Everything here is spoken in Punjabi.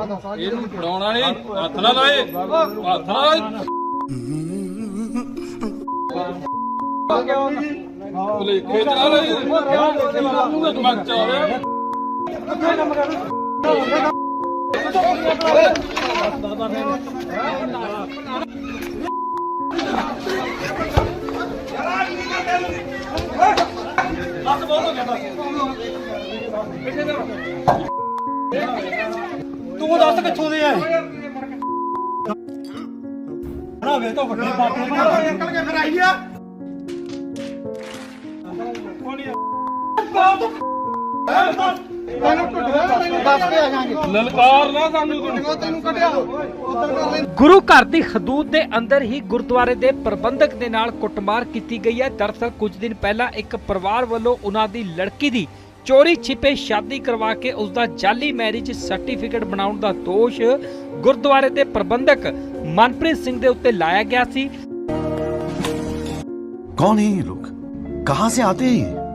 ਇਹਨੂੰ ਫੜਾਉਣਾ ਨਹੀਂ ਹੱਥ ਨਾ ਲਾਏ, ਹੱਥ ਨਾ ਲਾਏ। ਭੁਲੇਖੇ ਚ ਨਾ ਲਾਏ। ਉਹਦਾ ਦਿਮਾਗ ਚ ਆ ਰਿਹਾ ਤੂੰ ਦੱਸ ਕਿੱਥੋਂ ਦੇ ਆਏ ਨਾ ਵੇ ਤਾਂ ਵੱਡੇ ਬਾਪੇ ਬਣਾ ਨਿਕਲ ਕੇ ਫਿਰ ਆਈ ਆ। ਆ ਲਲਕਾਰ ਨਾ ਸਾਨੂੰ ਤੈਨੂੰ ਕੱਢਿਆ। ਗੁਰੂ ਘਰ ਦੀ ਹਦੂਦ ਦੇ ਅੰਦਰ ਹੀ ਗੁਰਦੁਆਰੇ ਦੇ ਪ੍ਰਬੰਧਕ ਦੇ ਨਾਲ ਕੁੱਟਮਾਰ ਕੀਤੀ ਗਈ ਹੈ। ਦਰਅਸਲ ਕੁਝ ਦਿਨ ਪਹਿਲਾਂ ਇੱਕ ਪਰਿਵਾਰ ਵੱਲੋਂ ਉਹਨਾਂ ਦੀ ਲੜਕੀ ਦੀ ਚੋਰੀ ਛਿਪੇ ਸ਼ਾਦੀ ਕਰਵਾ ਕੇ ਉਸ ਦਾ ਜਾਲੀ ਮੈਰਿਜ ਸਰਟੀਫਿਕੇਟ ਬਣਾਉਣ ਦਾ ਦੋਸ਼ ਗੁਰਦੁਆਰੇ ਦੇ ਪ੍ਰਬੰਧਕ ਮਨਪ੍ਰੀਤ ਸਿੰਘ ਦੇ ਉੱਤੇ ਲਾਇਆ ਗਿਆ ਸੀ। ਕੌਣ ਹੈ ਇਹ ਲੋਕ? ਕਹਾਂ ਸੇ ਆਤੇ ਹੈ